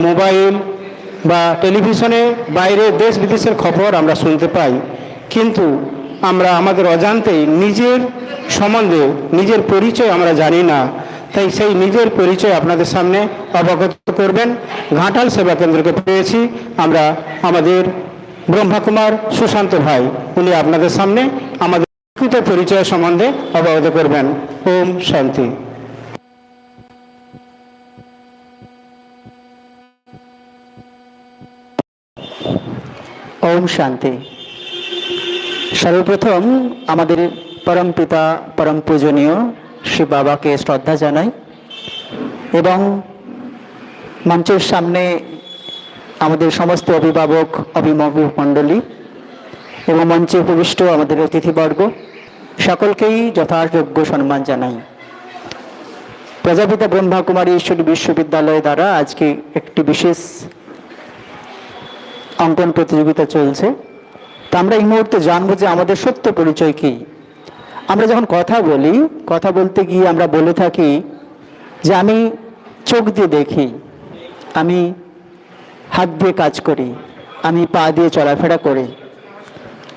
Mobile বা টেলিভিশনে বাইরে দেশ বিদেশের খবর আমরা শুনতে পাই। কিন্তু আমরা আমাদের অজান্তেই নিজের সম্বন্ধে, নিজের পরিচয় আমরা জানি না। তাই সেই নিজের পরিচয় আপনাদের সামনে অবগত করবেন। ঘাটাল সেবা কেন্দ্রকে পেয়েছি আমরা আমাদের ব্রহ্মাকুমার সুশান্ত ভাই। উনি আপনাদের সামনে আমাদের পরিচয় সম্বন্ধে অবগত করবেন। ওম শান্তি। ওম শান্তি। সর্বপ্রথম আমাদের পরম পিতা, পরম পূজনীয় শ্রী বাবাকে শ্রদ্ধা জানাই এবং মঞ্চের সামনে আমাদের সমস্ত অভিভাবক অভিভাবক মণ্ডলী এবং মঞ্চে উপবিষ্ট আমাদের অতিথিবর্গ, সকলকেই যথাযোগ্য সম্মান জানাই। প্রজাপিতা ব্রহ্মাকুমারী ঈশ্বরী বিশ্ববিদ্যালয় দ্বারা আজকে একটি বিশেষ অঙ্কন প্রতিযোগিতা চলছে। তা আমরা এই মুহূর্তে জানব যে আমাদের সত্য পরিচয় কি। আমরা যখন কথা বলি, কথা বলতে গিয়ে আমরা বলে থাকি যে আমি চোখ দিয়ে দেখি, আমি হাত দিয়ে কাজ করি, আমি পা দিয়ে চলাফেরা করি।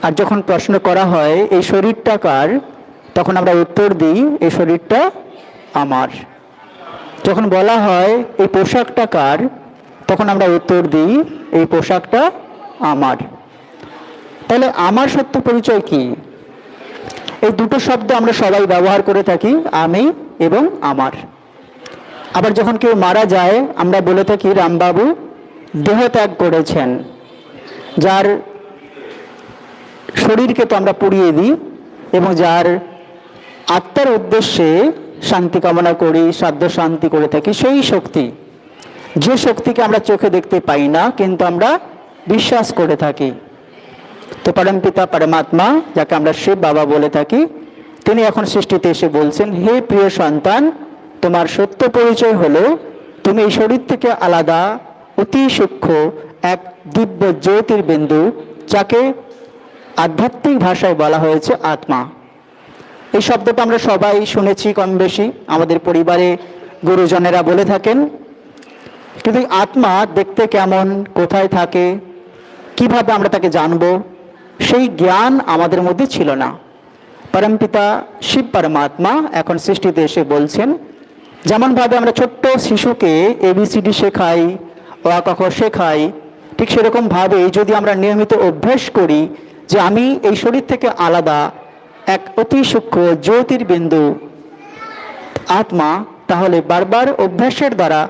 আর যখন প্রশ্ন করা হয়, এই শরীরটা কার? তখন আমরা উত্তর দিই, এই শরীরটা আমার। যখন বলা হয়, এই পোশাকটা কার? তখন আমরা উত্তর দিই, এই পোশাকটা আমার। তাহলে আমার সত্য পরিচয় কি? এই দুটো শব্দ আমরা সবাই ব্যবহার করে থাকি, আমি এবং আমার। আবার যখন কেউ মারা যায়, আমরা বলে থাকি, রামবাবু, দেহ ত্যাগ করেছেন। যার শরীরকে তো আমরা পুড়িয়ে দিই এবং যার আত্মার উদ্দেশ্যে শান্তি কামনা করি, সাধ্য শান্তি করে থাকি, সেই শক্তি যে শক্তিকে আমরা চোখে দেখতে পাই না, কিন্তু আমরা বিশ্বাস করে থাকি। তো পরম পিতা, পরমাত্মা, যাকে আমরা শিব বাবা বলে থাকি, তিনি এখন সৃষ্টিতে এসে বলছেন, হে প্রিয় সন্তান, তোমার সত্য পরিচয় হলো, তুমি এই শরীর থেকে আলাদা, অতি সূক্ষ্ম এক দিব্য জ্যোতির্বিন্দু, যাকে আধ্যাত্মিক ভাষায় বলা হয়েছে আত্মা। এই শব্দটা আমরা সবাই শুনেছি কম বেশি। আমাদের পরিবারে গুরুজনেরা বলে থাকেন কিন্তু আত্মা দেখতে কেমন, কোথায় থাকে, কীভাবে আমরা তাকে জানব, সেই জ্ঞান আমাদের মধ্যে ছিল না। পরমপিতা শিব পরমাত্মা এখন সৃষ্টিতে এসে বলছেন, যেমনভাবে আমরা ছোট্ট শিশুকে এবিসিডি শেখাই ও আকাখ শেখাই, ঠিক সেরকমভাবে যদি আমরা নিয়মিত অভ্যাস করি যে আমি এই শরীর থেকে আলাদা, এক অতি সূক্ষ্ম জ্যোতির্বিন্দু আত্মা, তাহলে বারবার অভ্যাসের দ্বারা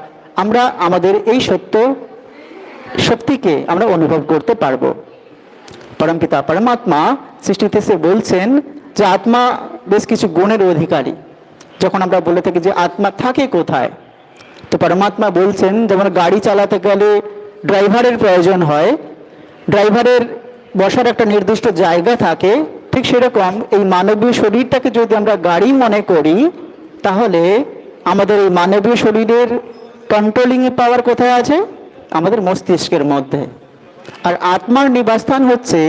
আমরা আমাদের এই সত্য শক্তিকে আমরা অনুভব করতে পারব। পরমপিতা পরমাত্মা সৃষ্টিতে সে বলছেন যে আত্মা বেশ কিছু গুণের অধিকারী। যখন আমরা বলে থাকি যে আত্মা থাকে কোথায়, তো পরমাত্মা বলছেন যেমন গাড়ি চালাতে গেলে ড্রাইভারের প্রয়োজন হয়, ড্রাইভারের বসার একটা নির্দিষ্ট জায়গা থাকে, ঠিক সেরকম এই মানবীয় শরীরটাকে যদি আমরা গাড়ি মনে করি, তাহলে আমাদের এই মানবীয় শরীরের কন্ট্রোলিংয়ে পাওয়ার কোথায় আছে? আমাদের মস্তিষ্কের মধ্যে। আর আত্মার নিবাসস্থান হচ্ছে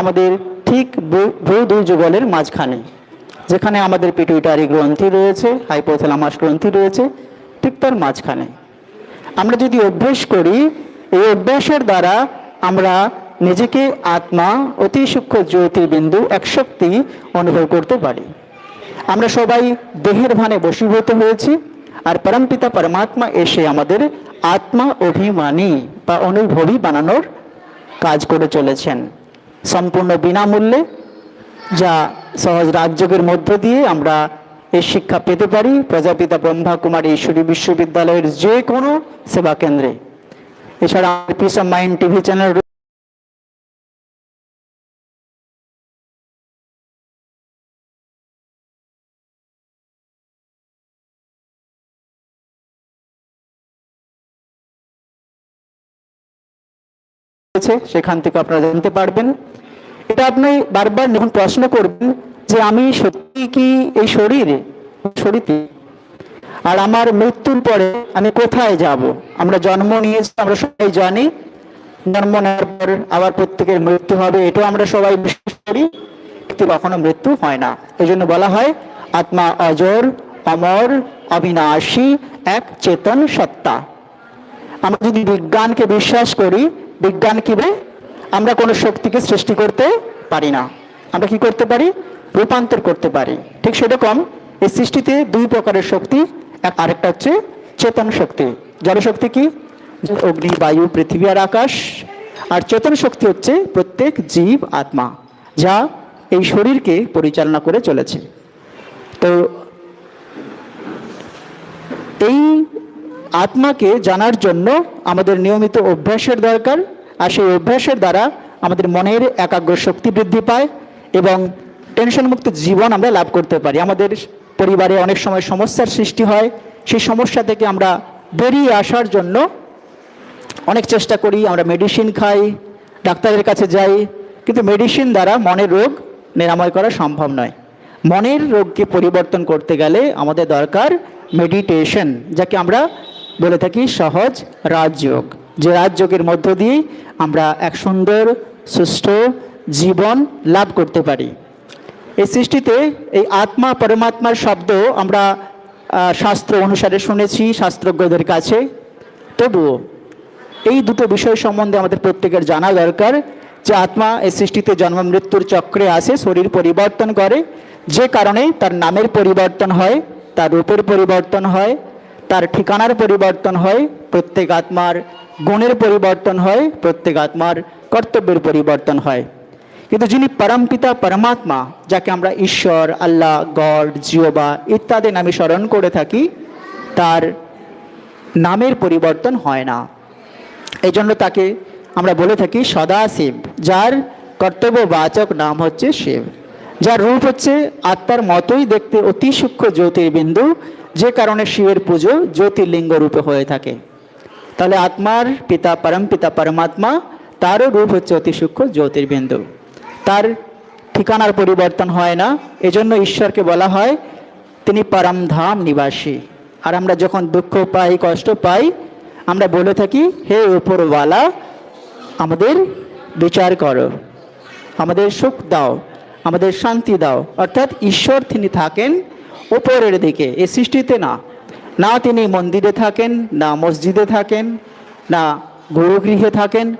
আমাদের ঠিক ভূ দুই যুগলের মাঝখানে, যেখানে আমাদের পিটুইটারি গ্রন্থি রয়েছে হাইপোথ্যালামাস গ্রন্থি রয়েছে, ঠিক তার মাঝখানে। আমরা যদি অভ্যেস করি, এই অভ্যাসের দ্বারা আমরা নিজেকে আত্মা, অতি সূক্ষ্ম জ্যোতির্বিন্দু, এক শক্তি অনুভব করতে পারি। আমরা সবাই দেহের ভানে বশীভূত হয়েছি আর পরমপিতা পরমাত্মা এসে আমাদের আত্মা অভিমানী বা অনুভবী বানানোর কাজ করে চলেছেন। সম্পূর্ণ বিনামূল্যে, যা সহজ রাজযোগের মধ্য দিয়ে আমরা এই শিক্ষা পেতে পারি প্রজাপিতা ব্রহ্মা কুমারী ঈশ্বরী বিশ্ববিদ্যালয়ের যে কোনো সেবা কেন্দ্রে। এছাড়া peace of mind TV channel রয়েছে সেখান থেকে আপনারা জানতে পারবেন। এটা আপনি বারবার যখন প্রশ্ন করবেন যে আমি সত্যি কি এই শরীর শরীরে আর আমার মৃত্যুর পরে আমি কোথায় যাব? আমরা জন্ম নিয়েছি, আমরা সবাই জানি। জন্ম নেওয়ার পর আবার প্রত্যেকের মৃত্যু হবে, এটাও আমরা সবাই বিশ্বাস করি। কিন্তু কখনো মৃত্যু হয় না। এই জন্য বলা হয়, আত্মা অজর, অমর, অবিনাশী, এক চেতন সত্তা। আমরা যদি বিজ্ঞানকে বিশ্বাস করি বিজ্ঞান কি বলে? আমরা কোনো শক্তিকে সৃষ্টি করতে পারি না। আমরা কি করতে পারি? রূপান্তর করতে পারি। ঠিক সেরকম এই সৃষ্টিতে দুই প্রকারের শক্তি আরেকটা হচ্ছে চেতন শক্তি। জলশক্তি কি? অগ্নি, বায়ু, পৃথিবী আর আকাশ। আর চেতন শক্তি হচ্ছে প্রত্যেক জীব আত্মা, যা এই শরীরকে পরিচালনা করে চলেছে। তো এই আত্মাকে জানার জন্য আমাদের নিয়মিত অভ্যাসের দরকার, আর সেই অভ্যাসের দ্বারা আমাদের মনের একাগ্র শক্তি বৃদ্ধি পায় এবং টেনশনমুক্ত জীবন আমরা লাভ করতে পারি। আমাদের পরিবারে অনেক সময় সমস্যার সৃষ্টি হয়। সেই সমস্যা থেকে আমরা বেরিয়ে আসার জন্য অনেক চেষ্টা করি। আমরা মেডিসিন খাই, ডাক্তারের কাছে যাই, কিন্তু মেডিসিন দ্বারা মনের রোগ নিরাময় করা সম্ভব নয়। মনের রোগকে পরিবর্তন করতে গেলে আমাদের দরকার মেডিটেশন যাকে আমরা বলে থাকি সহজ রাজযোগ। যে রাজযোগের মধ্য দিয়ে আমরা এক সুন্দর সুষ্ঠু জীবন লাভ করতে পারি। এই সৃষ্টিতে এই আত্মা পরমাত্মার শব্দ আমরা শাস্ত্র অনুসারে শুনেছি, শাস্ত্রজ্ঞদের কাছে। তবুও এই দুটো বিষয় সম্বন্ধে আমাদের প্রত্যেকের জানা দরকার যে আত্মা এই সৃষ্টিতে জন্ম, মৃত্যুর চক্রে আসে, শরীর পরিবর্তন করে। যে কারণে তার নামের পরিবর্তন হয়, তার রূপের পরিবর্তন হয় তার ঠিকানার পরিবর্তন হয়, প্রত্যেক আত্মার গুণের পরিবর্তন হয়, প্রত্যেক আত্মার কর্তব্যের পরিবর্তন হয়। কিন্তু যিনি পরমপিতা পরমাত্মা, যাকে আমরা ঈশ্বর, আল্লাহ, গড জিওবা ইত্যাদি নামে স্মরণ করে থাকি, তার নামের পরিবর্তন হয় না। এই জন্য তাকে আমরা বলে থাকি সদাশিব, যার কর্তব্যবাচক নাম হচ্ছে শিব। যার রূপ হচ্ছে আত্মার মতোই দেখতে অতি সূক্ষ্ম জ্যোতির্বিন্দু, যে কারণে শিবের পুজো জ্যোতির্লিঙ্গ রূপে হয়ে থাকে। তাহলে আত্মার পিতা পরম, পিতা পরমাত্মা, তারও রূপ হচ্ছে অতি সূক্ষ্ম জ্যোতির্বিন্দু। তার ঠিকানার পরিবর্তন হয় না, এজন্য ঈশ্বরকে বলা হয় তিনি পরমধাম নিবাসী। আর আমরা যখন দুঃখ পাই, কষ্ট পাই, আমরা বলে থাকি, হে উপরওয়ালা, আমাদের বিচার করো, আমাদের সুখ দাও। আমাদের শান্তি দাও। অর্থাৎ ঈশ্বর তিনি থাকেন ওপরের দিকে, এ সৃষ্টিতে না। না তিনি মন্দিরে থাকেন, না মসজিদে থাকেন, না গুরুগৃহে থাকেন,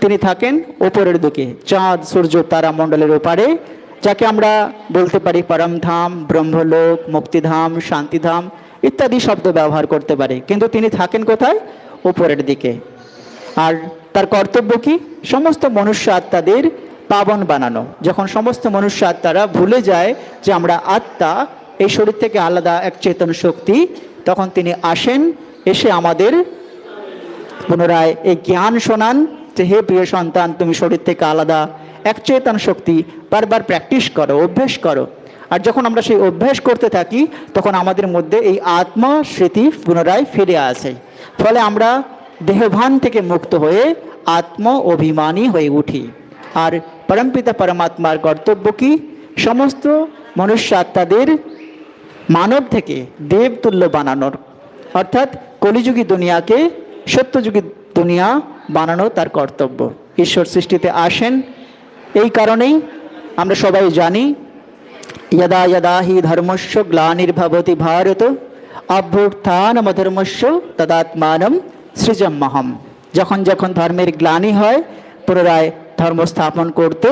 তিনি থাকেন ওপরের দিকে, চাঁদ, সূর্য, তারা মণ্ডলের ওপারে, যাকে আমরা বলতে পারি পরমধাম, ব্রহ্মলোক, মুক্তিধাম, শান্তিধাম ইত্যাদি শব্দ ব্যবহার করতে পারি। কিন্তু তিনি থাকেন কোথায়? ওপরের দিকে। আর তার কর্তব্য কি? সমস্ত মনুষ্য আত্মাদের পাবন বানানো। যখন সমস্ত মনুষ্য আত্মারা ভুলে যায় যে আমরা আত্মা, এই শরীর থেকে আলাদা এক চেতন শক্তি, তখন তিনি আসেন, এসে আমাদের পুনরায় এই জ্ঞান শোনান যে, হে প্রিয় সন্তান, তুমি শরীর থেকে আলাদা এক চেতন শক্তি, বারবার প্র্যাকটিস করো, অভ্যেস করো। আর যখন আমরা সেই অভ্যাস করতে থাকি, তখন আমাদের মধ্যে এই আত্মা স্মৃতি পুনরায় ফিরে আসে। ফলে আমরা দেহভান থেকে মুক্ত হয়ে আত্ম অভিমানী হয়ে উঠি। আর পরমপিতা পরমাত্মার কর্তব্য কি? সমস্ত মনুষ্য আত্মাদের মানব থেকে দেবতুল্য বানানোর। অর্থাৎ কলিযুগী দুনিয়াকে সত্যযুগী দুনিয়া বানানো তার কর্তব্য। ঈশ্বর সৃষ্টিতে আসেন। এই কারণেই আমরা সবাই জানি যদা যদা হি ধর্মস্য গ্লানির্ভবতি ভারত অভ্যুত্থানমধর্মস্য তদাত্মানম সৃজম্মহম যখন যখন ধর্মের গ্লানি হয়, পুনরায় ধর্ম স্থাপন করতে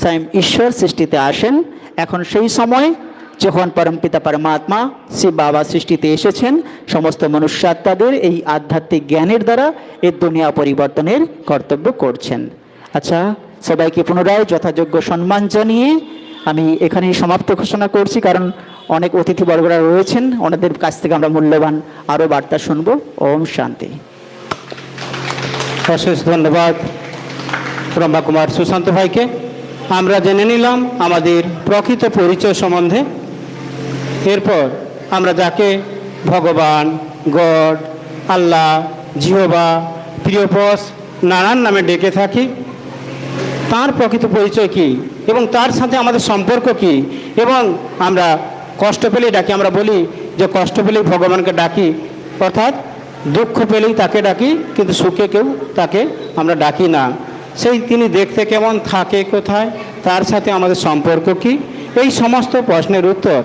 স্বয়ং ঈশ্বর সৃষ্টিতে আসেন। এখন সেই সময় যখন পরমপিতা পরমাত্মা শিব বাবা সৃষ্টিতে এসেছেন, সমস্ত মনুষ্যাত্মাদের এই আধ্যাত্মিক জ্ঞানের দ্বারা এই দুনিয়া পরিবর্তনের কর্তব্য করছেন। আচ্ছা সবাইকে পুনরায় যথাযোগ্য সম্মান জানিয়ে আমি এখানেই সমাপ্ত ঘোষণা করছি, কারণ অনেক অতিথিবর্গরা রয়েছেন, ওনাদের কাছ থেকে আমরা মূল্যবান আরও বার্তা শুনব। ওম শান্তি। অশেষ ধন্যবাদ। ব্রহ্মা কুমার সুশান্ত ভাইকে। আমরা জেনে নিলাম আমাদের প্রকৃত পরিচয় সম্বন্ধে। এরপর আমরা যাকে ভগবান, গড, আল্লাহ, জিহবা, প্রিয়পস নানান নামে ডেকে থাকি। তার প্রকৃত পরিচয় কি এবং তার সাথে আমাদের সম্পর্ক কি এবং আমরা কষ্ট পেলেই ডাকি, আমরা বলি যে কষ্ট পেলেই ভগবানকে ডাকি, অর্থাৎ দুঃখ পেলেই তাকে ডাকি, কিন্তু সুখে কেউ তাকে আমরা ডাকি না। সেই তিনি দেখতে কেমন থাকে কোথায়, তার সাথে আমাদের সম্পর্ক কি? এই সমস্ত প্রশ্নের উত্তর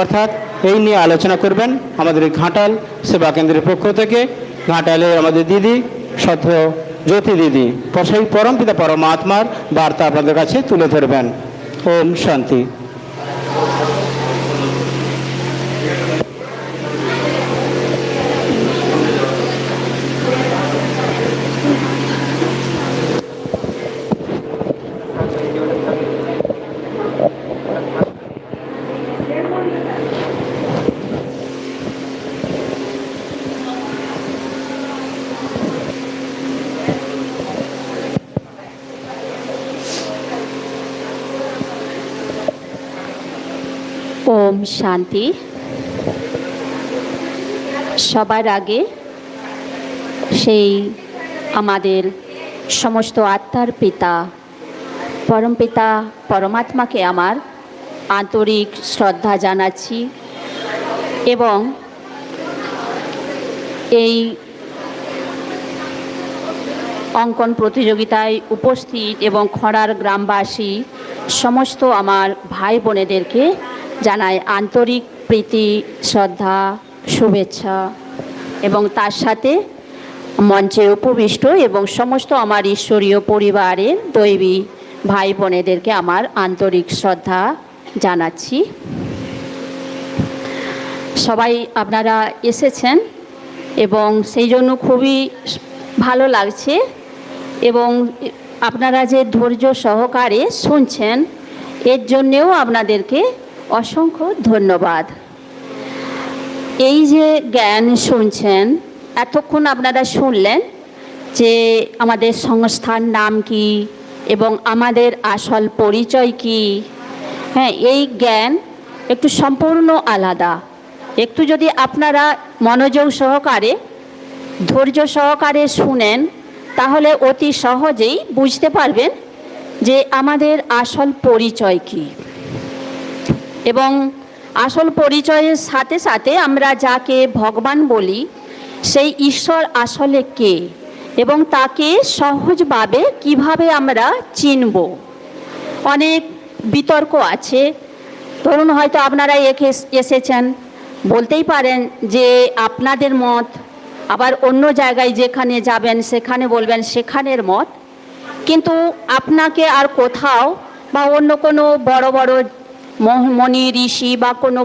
অর্থাৎ এই নিয়ে আলোচনা করবেন আমাদের ঘাটাল সেবা কেন্দ্রের পক্ষ থেকে। ঘাটালের আমাদের দিদি সত্য জ্যোতি দিদি, সেই পরমপিতা পরমাত্মার বার্তা আপনাদের কাছে তুলে ধরবেন। ওম শান্তি ওম শান্তি। সবার আগে সেই আমাদের সমস্ত আত্মার পিতা পরমপিতা পরমাত্মাকে আমার আন্তরিক শ্রদ্ধা জানাচ্ছি এবং এই অঙ্কন প্রতিযোগিতায় উপস্থিত এবং খড়ার গ্রামবাসী, সমস্ত আমার ভাই বোনেদেরকে জানাই আন্তরিক প্রীতি, শ্রদ্ধা, শুভেচ্ছা এবং তার সাথে মঞ্চে উপবিষ্ট এবং সমস্ত আমার ঈশ্বরীয় পরিবারের দৈবী ভাই বোনেদেরকে আমার আন্তরিক শ্রদ্ধা জানাচ্ছি। সবাই আপনারা এসেছেন এবং সেই জন্য খুবই ভালো লাগছে এবং আপনারা যে ধৈর্য সহকারে শুনছেন, এর জন্যেও আপনাদেরকে অসংখ্য ধন্যবাদ। এই যে জ্ঞান শুনছেন, এতক্ষণ আপনারা শুনলেন যে আমাদের সংস্থার নাম কি এবং আমাদের আসল পরিচয় কি? হ্যাঁ এই জ্ঞান একটু সম্পূর্ণ আলাদা। একটু যদি আপনারা মনোযোগ সহকারে, ধৈর্য সহকারে শুনেন, তাহলে অতি সহজেই বুঝতে পারবেন যে আমাদের আসল পরিচয় কী। এবং আসল পরিচয়ের সাথে সাথে আমরা যাকে ভগবান বলি, সেই ঈশ্বর আসলে কে এবং তাকে সহজভাবে কীভাবে আমরা চিনব? অনেক বিতর্ক আছে। ধরুন হয়তো আপনারা একে এসেছেন, বলতেই পারেন যে আপনাদের মত, আবার অন্য জায়গায় যেখানে যাবেন, সেখানে বলবেন সেখানের মত। কিন্তু আপনাকে আর কোথাও বা অন্য কোনো বড় বড় মনি ঋষি বা কোনো